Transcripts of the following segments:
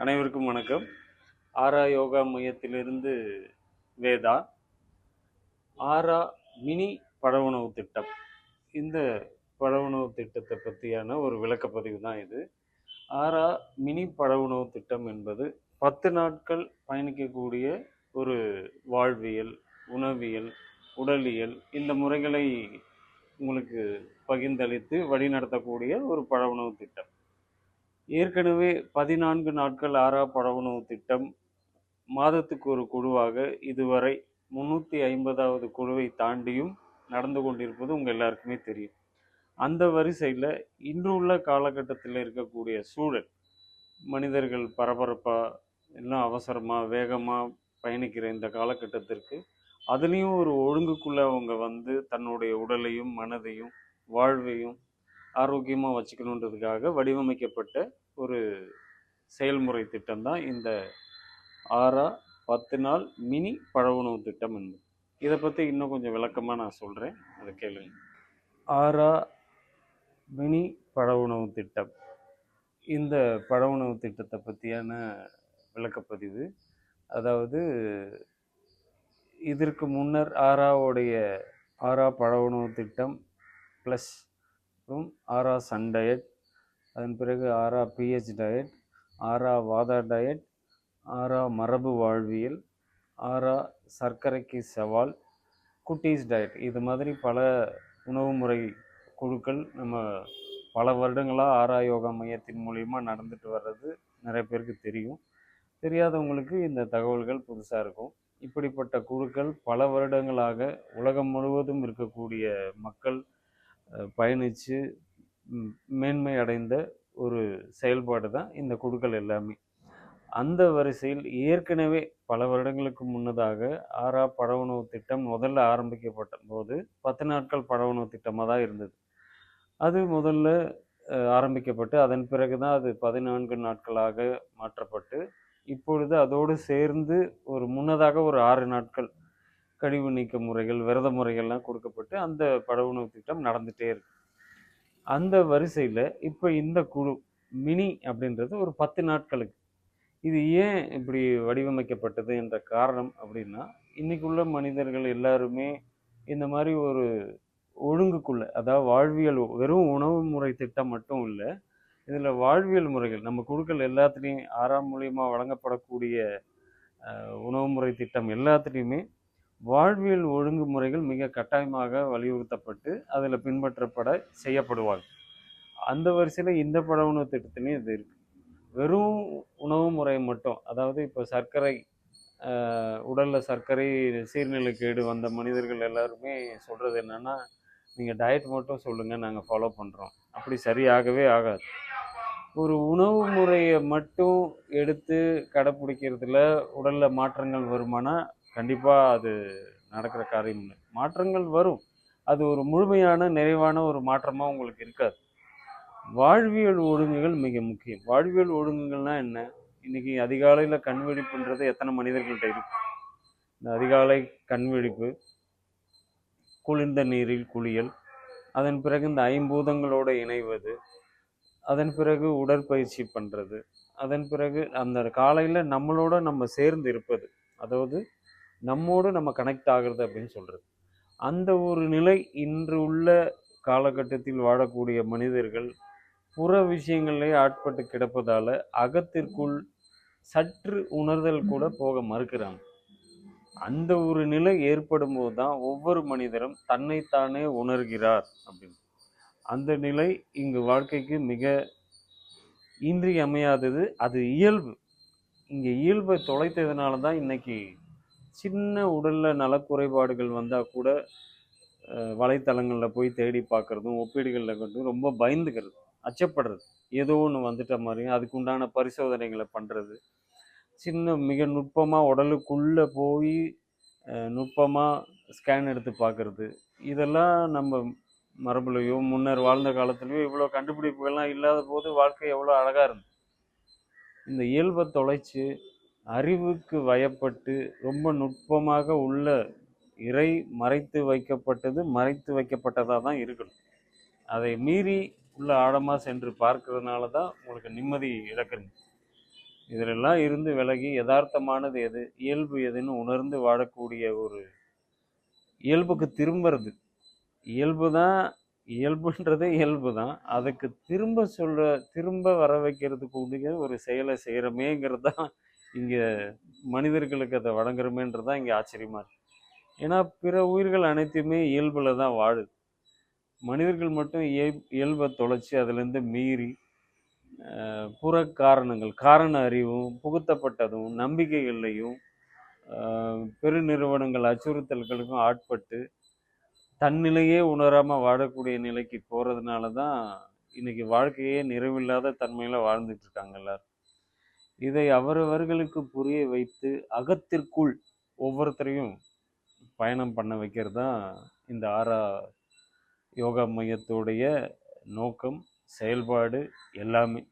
அனைவருக்கும் வணக்கம். ஆரா யோகா மையத்திலிருந்து வேதா. ஆரா மினி பழ திட்டம். இந்த பழவுணவு திட்டத்தை பற்றியான ஒரு விளக்கப்பதிவு தான் இது. ஆரா மினி பழவுணவு திட்டம் என்பது பத்து நாட்கள் பயணிக்கக்கூடிய ஒரு வாழ்வியல் உணவியல் உடலியல் இந்த முறைகளை உங்களுக்கு பகிர்ந்தளித்து வழிநடத்தக்கூடிய ஒரு பழ உணவு திட்டம். ஏற்கனவே பதினான்கு நாட்கள் ஆறா பழ உணவு திட்டம். மாதத்துக்கு ஒரு குழுவாக இதுவரை முன்னூற்றி ஐம்பதாவது குழுவை தாண்டியும் நடந்து கொண்டிருப்பது உங்கள் எல்லாருக்குமே தெரியும். அந்த வரிசையில் இன்று உள்ள காலகட்டத்தில் இருக்கக்கூடிய சூழல் மனிதர்கள் பரபரப்பாக எல்லாம் அவசரமாக வேகமாக பயணிக்கிற இந்த காலகட்டத்திற்கு அதுலேயும் ஒரு ஒழுங்குக்குள்ளே அவங்க வந்து தன்னுடைய உடலையும் மனதையும் வாழ்வையும் ஆரோக்கியமாக வச்சுக்கணுன்றதுக்காக வடிவமைக்கப்பட்ட ஒரு செயல்முறை திட்டம் தான் இந்த ஆறா பத்து நாள் மினி பழவுணவு திட்டம் என்பது. இதை பற்றி இன்னும் கொஞ்சம் விளக்கமாக நான் சொல்கிறேன் அதை கேளுங்க. ஆறா மினி பழவுணவு திட்டம். இந்த பழவுணவு திட்டத்தை பற்றியான விளக்கப்பதிவு அதாவது இதற்கு முன்னர் ஆறாவுடைய ஆறா பழவுணவு திட்டம் ப்ளஸ் மற்றும் ஆறா சன் டயட் அதன் பிறகு ஆறா பிஹெச் டயட் ஆறா வாதா டயட் ஆறா மரபு வாழ்வியல் ஆறா சர்க்கரைக்கு சவால் குட்டீஸ் டயட் இது மாதிரி பல உணவு முறை குழுக்கள் நம்ம பல வருடங்களாக ஆறா யோகா மையத்தின் மூலிமா நடந்துட்டு வர்றது நிறைய பேருக்கு தெரியும். தெரியாதவங்களுக்கு இந்த தகவல்கள் புதுசாக இருக்கும். இப்படிப்பட்ட குழுக்கள் பல வருடங்களாக உலகம் முழுவதும் இருக்கக்கூடிய மக்கள் பயணித்து மேன்மை அடைந்த ஒரு செயல்பாடு தான் இந்த குழுக்கள் எல்லாமே. அந்த வரிசையில் ஏற்கனவே பல வருடங்களுக்கு முன்னதாக ஆறா பழ உணவு திட்டம் முதல்ல ஆரம்பிக்கப்பட்ட போது பத்து நாட்கள் பட உணவு திட்டமாக தான் இருந்தது. அது முதல்ல ஆரம்பிக்கப்பட்டு அதன் பிறகு தான் அது பதினான்கு நாட்களாக மாற்றப்பட்டு இப்பொழுது அதோடு சேர்ந்து ஒரு முன்னதாக ஒரு ஆறு நாட்கள் கழிவு நீக்க முறைகள் விரத முறைகள்லாம் கொடுக்கப்பட்டு அந்த பழ உணவு திட்டம் நடந்துகிட்டே இருக்குது அந்த வரிசையில் இப்போ இந்த குழு மினி அப்படின்றது ஒரு பத்து நாட்களுக்கு. இது ஏன் இப்படி வடிவமைக்கப்பட்டது என்ற காரணம் அப்படின்னா இன்னைக்குள்ள மனிதர்கள் எல்லாருமே இந்த மாதிரி ஒரு ஒழுங்குக்குள்ளே அதாவது வாழ்வியல் வெறும் உணவு முறை திட்டம் மட்டும் இல்லை இதில் வாழ்வியல் முறைகள் நம்ம குழுக்கள் எல்லாத்துலேயும் ஆறாம் மூலியமாக வழங்கப்படக்கூடிய உணவு முறை திட்டம் எல்லாத்துலேயுமே வாழ்வியல் ஒழுங்குமுறைகள் மிக கட்டாயமாக வலியுறுத்தப்பட்டு அதில் பின்பற்றப்பட செய்யப்படுவாங்க அந்த வரிசையில் இந்த பட உணவு திட்டத்துலேயும் இது இருக்குது வெறும் உணவு முறை மட்டும் அதாவது இப்போ சர்க்கரை உடலில் சர்க்கரை சீர்நிலைக்கேடு வந்த மனிதர்கள் எல்லாருமே சொல்கிறது என்னென்னா நீங்கள் டயட் மட்டும் சொல்லுங்கள் நாங்கள் ஃபாலோ பண்ணுறோம் அப்படி சரியாகவே ஆகாது. ஒரு உணவு முறையை மட்டும் எடுத்து கடைப்பிடிக்கிறதுல உடலில் மாற்றங்கள் வருமானால் கண்டிப்பாக அது நடக்கிற காரியம். மாற்றங்கள் வரும். அது ஒரு முழுமையான நிறைவான ஒரு மாற்றமாக உங்களுக்கு இருக்காது. வாழ்வியல் ஒழுங்குகள் மிக முக்கியம். வாழ்வியல் ஒழுங்குகள்னா என்ன? இன்றைக்கி அதிகாலையில் கண் விழிப்புன்றது எத்தனை மனிதர்கள்ட்ட இருக்கு? இந்த அதிகாலை கண் விழிப்பு குளிர்ந்த நீரில் குளியல் அதன் பிறகு இந்த ஐம்பூதங்களோடு இணைவது அதன் பிறகு உடற்பயிற்சி பண்ணுறது அதன் பிறகு அந்த காலையில் நம்மளோட நம்ம சேர்ந்து இருப்பது அதாவது நம்மோடு நம்ம கனெக்ட் ஆகிறது அப்படின்னு சொல்கிறது அந்த ஒரு நிலை இன்று உள்ள காலகட்டத்தில் வாழக்கூடிய மனிதர்கள் புற விஷயங்களே ஆட்பட்டு கிடப்பதால் அகத்திற்குள் சற்று உணர்தல் கூட போக மறுக்கிறாங்க. அந்த ஒரு நிலை ஏற்படும் போது தான் ஒவ்வொரு மனிதரும் தன்னைத்தானே உணர்கிறார் அப்படின்னு. அந்த நிலை இங்கு வாழ்க்கைக்கு மிக இன்றியமையாதது. அது இயல்பு. இங்கே இயல்பை தொலைத்ததுனால தான் இன்னைக்கு சின்ன உடலில் நலக்குறைபாடுகள் வந்தால் கூட வலைத்தளங்களில் போய் தேடி பார்க்குறதும் ஒப்பீடுகளில் கொண்டு ரொம்ப பயந்துக்கிறது அச்சப்படுறது. ஏதோ ஒன்று வந்துட்ட மாதிரியும் அதுக்கு உண்டான பரிசோதனைகளை பண்ணுறது சின்ன மிக நுட்பமாக உடலுக்குள்ளே போய் நுட்பமாக ஸ்கேன் எடுத்து பார்க்குறது இதெல்லாம் நம்ம மரபுலையோ முன்னர் வாழ்ந்த காலத்துலேயோ இவ்வளோ கண்டுபிடிப்புகள்லாம் இல்லாத போது வாழ்க்கை எவ்வளோ அழகாக இருந்தது. இந்த இயல்பை தொலைச்சு அறிவுக்கு வயப்பட்டு ரொம்ப நுட்பமாக உள்ள இறை மறைத்து வைக்கப்பட்டது மறைத்து வைக்கப்பட்டதாக தான் இருக்கணும். அதை மீறி உள்ள ஆழமாக சென்று பார்க்கறதுனால தான் உங்களுக்கு நிம்மதி இழக்கிறீங்க. இதிலெல்லாம் இருந்து விலகி யதார்த்தமானது எது இயல்பு எதுன்னு உணர்ந்து வாழக்கூடிய ஒரு இயல்புக்கு திரும்புறது இயல்பு தான் இயல்புன்றதே இயல்பு தான். அதுக்கு திரும்ப சொல்கிற திரும்ப வர வைக்கிறதுக்கு உடைய ஒரு செயலை செய்கிறோமேங்கிறது தான் இங்கே மனிதர்களுக்கு அதை வழங்குறமேன்றது தான் இங்கே ஆச்சரியமா இருக்குது ஏன்னா பிற உயிர்கள் அனைத்துமே இயல்பில் தான் வாழுது. மனிதர்கள் மட்டும் இயல் இயல்பை தொலைச்சி அதுலேருந்து மீறி புற காரணங்கள் காரண அறிவும் புகுத்தப்பட்டதும் நம்பிக்கைகள்லையும் பெருநிறுவனங்கள் அச்சுறுத்தல்களுக்கும் ஆட்பட்டு தன்னிலையே உணராமல் வாழக்கூடிய நிலைக்கு போகிறதுனால தான் இன்னைக்கு வாழ்க்கையே நிறைவில்லாத தன்மையில் வாழ்ந்துட்டு இருக்காங்க எல்லாரும். இதை அவரவர்களுக்கு புரிய வைத்து அகத்திற்குள் ஒவ்வொருத்தரையும் பயணம் பண்ண வைக்கிறது தான் இந்த ஆரா யோகா மையத்துடைய நோக்கம் செயல்பாடு எல்லாமே.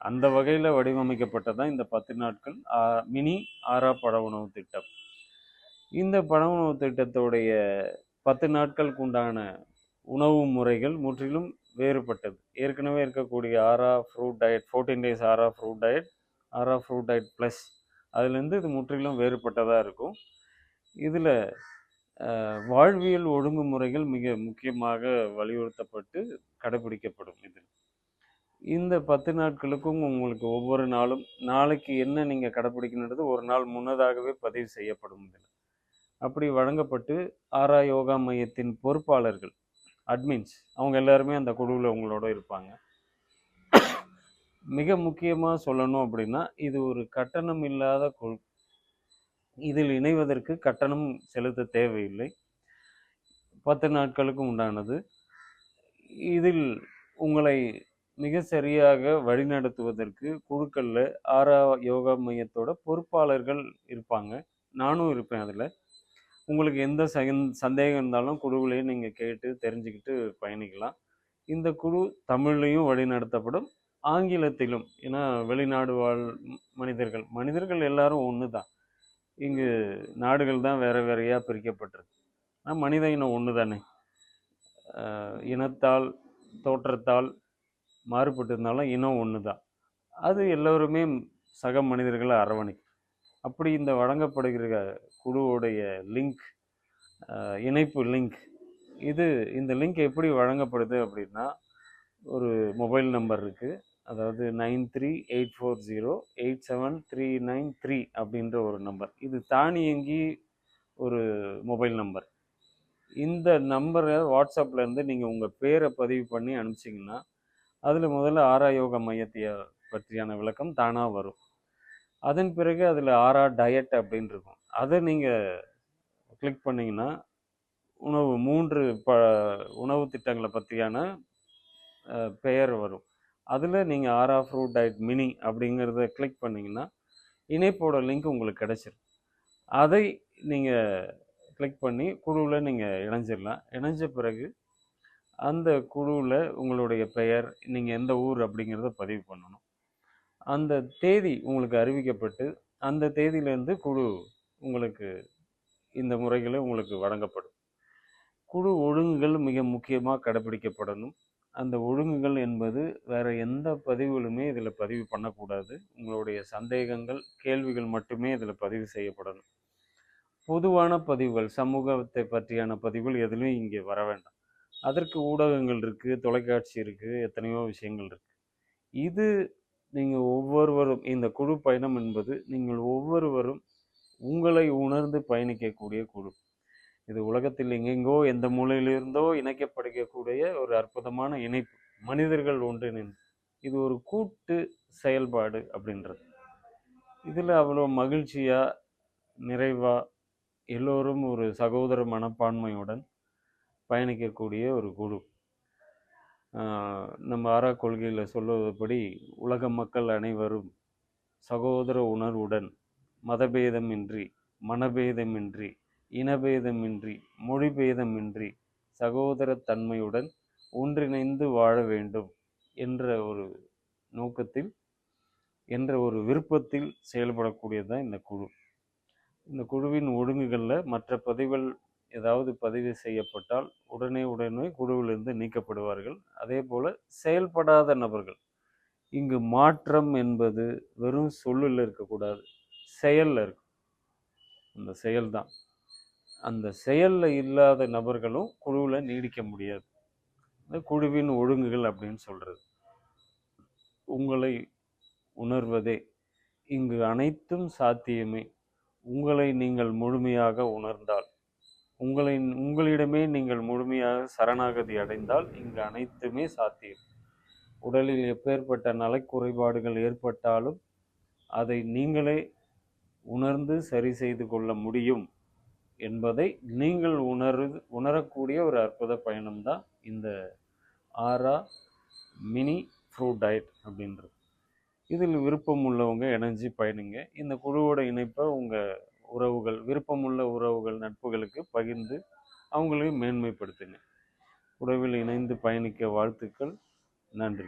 அந்த வகையில் வடிவமைக்கப்பட்டதான் இந்த பத்து நாட்கள் ஆ- மினி ஆரா பழ உணவு திட்டம். இந்த பழ உணவு திட்டத்துடைய பத்து நாட்களுக்கு உண்டான உணவு முறைகள் முற்றிலும் வேறுபட்டது. ஏற்கனவே இருக்கக்கூடிய ஆரா ஃப்ரூட் டயட் ஃபோர்டீன் டேஸ் ஆரா ஃப்ரூட் டயட் ஆரா ஃப்ரூட் ப்ளஸ். அதுலேருந்து இது முற்றிலும் வேறுபட்டதாக இருக்கும். இதில் வாழ்வியல் ஒழுங்குமுறைகள் மிக முக்கியமாக வலியுறுத்தப்பட்டு கடைபிடிக்கப்படும் இதில் இந்த பத்து நாட்களுக்கும் உங்களுக்கு ஒவ்வொரு நாளும் நாளைக்கு என்ன நீங்கள் கடைப்பிடிக்கணுன்றது ஒரு நாள் முன்னதாகவே பதிவு செய்யப்படும் இதில். அப்படி வழங்கப்பட்டு ஆரா யோகா மையத்தின் பொறுப்பாளர்கள் அட்மின்ஸ் அவங்க எல்லாருமே அந்த குழுவில் உங்களோட இருப்பாங்க. மிக முக்கியமாக சொல்லணும் அப்படின்னா இது ஒரு கட்டணம் இல்லாத கொள் இதில் இணைவதற்கு கட்டணம் செலுத்த தேவையில்லை. பத்து நாட்களுக்கு உண்டானது. இதில் உங்களை மிக சரியாக வழிநடத்துவதற்கு குழுக்களில் ஆரா யோகா மையத்தோட பொறுப்பாளர்கள் இருப்பாங்க. நானும் இருப்பேன் அதில். உங்களுக்கு எந்த சகந் சந்தேகம் இருந்தாலும் குழுவிலையும் நீங்கள் கேட்டு தெரிஞ்சுக்கிட்டு பயணிக்கலாம். இந்த குழு தமிழ்லையும் வழிநடத்தப்படும். ஆங்கிலத்திலும் ஏன்னா வெளிநாடு வாழ் மனிதர்கள் மனிதர்கள் எல்லாரும் ஒன்று தான் இங்கு நாடுகள் தான் வேற வேறையாக பிரிக்கப்பட்டிருக்கு. ஆனால் மனித இனம் ஒன்று தானே இனத்தால் தோற்றத்தால் மாறுபட்டிருந்தாலும் இனம் ஒன்று தான் அது எல்லோருமே சக மனிதர்களை அரவணைக்கும். அப்படி இந்த வழங்கப்படுகிற குழுவுடைய லிங்க் இணைப்பு லிங்க் இது இந்த லிங்க் எப்படி வழங்கப்படுது அப்படின்னா ஒரு மொபைல் நம்பர் இருக்குது அதாவது nine three eight four zero eight seven three nine three அப்படின்ற ஒரு நம்பர் இது தானியங்கி ஒரு மொபைல் நம்பர் இந்த நம்பரை வாட்ஸ்அப்லேருந்து நீங்கள் உங்கள் பேரை பதிவு பண்ணி அனுப்பிச்சிங்கன்னா அதில் முதல்ல ஆரா யோகா மையத்தைய பற்றியான விளக்கம் தானாக வரும். அதன் பிறகு அதில் ஆரா டயட் அப்படின்னு இருக்கும். அதை நீங்கள் கிளிக் பண்ணிங்கன்னா உணவு மூன்று ப உணவு திட்டங்களை பற்றியான பெயர் வரும். அதில் நீங்கள் ஆரா ஃப்ரூட் டயட் மினி அப்படிங்கிறத கிளிக் பண்ணிங்கன்னா இணைப்போட லிங்க் உங்களுக்கு கிடச்சிரும். அதை நீங்கள் கிளிக் பண்ணி குழுவில் நீங்கள் இணைஞ்சிடலாம் இணைஞ்ச பிறகு அந்த குழுவில் உங்களுடைய பெயர் நீங்கள் எந்த ஊர் அப்படிங்கிறத பதிவு பண்ணணும். அந்த தேதி உங்களுக்கு அறிவிக்கப்பட்டு அந்த தேதியிலேருந்து குழு உங்களுக்கு இந்த முறைகளை உங்களுக்கு வழங்கப்படும். குழு ஒழுங்குகள் மிக முக்கியமாக கடைபிடிக்கப்படணும். அந்த ஒழுங்குகள் என்பது வேறு எந்த பதிவுகளுமே இதில் பதிவு பண்ணக்கூடாது. உங்களுடைய சந்தேகங்கள் கேள்விகள் மட்டுமே இதில் பதிவு செய்யப்படணும். பொதுவான பதிவுகள் சமூகத்தை பற்றியான பதிவுகள் எதுலையும் இங்கே வர வேண்டாம். அதற்கு ஊடகங்கள் இருக்குது தொலைக்காட்சி இருக்குது எத்தனையோ விஷயங்கள் இருக்குது இது நீங்கள் ஒவ்வொருவரும் இந்த குழு பயணம் என்பது நீங்கள் ஒவ்வொருவரும் உங்களை உணர்ந்து பயணிக்கக்கூடிய குழு. இது உலகத்தில் எங்கெங்கோ எந்த மூலையிலிருந்தோ இணைக்கப்படுகக்கூடிய ஒரு அற்புதமான இணைப்பு. மனிதர்கள் ஒன்றிணைந்து. இது ஒரு கூட்டு செயல்பாடு அப்படின்றது. இதில் அவ்வளோ மகிழ்ச்சியாக நிறைவாக எல்லோரும் ஒரு சகோதர மனப்பான்மையுடன் பயணிக்கக்கூடிய ஒரு குழு. நம்ம ஆறா கொள்கையில் சொல்வதுபடி உலக மக்கள் அனைவரும் சகோதர உணர்வுடன் மதபேதமின்றி மனபேதமின்றி இனபேதமின்றி மொழிபேதமின்றி சகோதரத்தன்மையுடன் ஒன்றிணைந்து வாழ வேண்டும் என்ற ஒரு நோக்கத்தில் என்ற ஒரு விருப்பத்தில் செயல்படக்கூடியது தான் இந்த குழு. இந்த குழுவின் ஒழுங்குகளில் மற்ற பதிவுகள் ஏதாவது பதிவு செய்யப்பட்டால் உடனே உடனே குழுவிலிருந்து நீக்கப்படுவார்கள். அதே போல் செயல்படாத நபர்கள். இங்கு மாற்றம் என்பது வெறும் சொல்லில் இருக்கக்கூடாது செயலில் இருக்கும். அந்த செயல்தான். அந்த செயலில் இல்லாத நபர்களும் குழுவில் நீடிக்க முடியாது. இந்த குழுவின் ஒழுங்குகள் அப்படின்னு சொல்கிறது உங்களை உணர்வதே இங்கு அனைத்தும் சாத்தியமே. உங்களை நீங்கள் முழுமையாக உணர்ந்தால் உங்களை உங்களிடமே நீங்கள் முழுமையாக சரணாகதி அடைந்தால் இங்கு அனைத்துமே சாத்தியம். உடலில் எப்பேற்பட்ட நலக்குறைபாடுகள் ஏற்பட்டாலும் அதை நீங்களே உணர்ந்து சரி செய்து கொள்ள முடியும். என்பதை நீங்கள் உணரு உணரக்கூடிய ஒரு அற்புத பயணம்தான் இந்த ஆரா மினி ஃப்ரூட் டயட் அப்படின்றது. இதில் விருப்பம் உள்ளவங்க இணைஞ்சு பயணிங்க. இந்த குழுவோட இணைப்பை உங்கள் உறவுகள் விருப்பமுள்ள உறவுகள் நட்புகளுக்கு பகிர்ந்து அவங்களையும் மேன்மைப்படுத்துங்க. உறவில் இணைந்து பயணிக்க வாழ்த்துக்கள். நன்றி.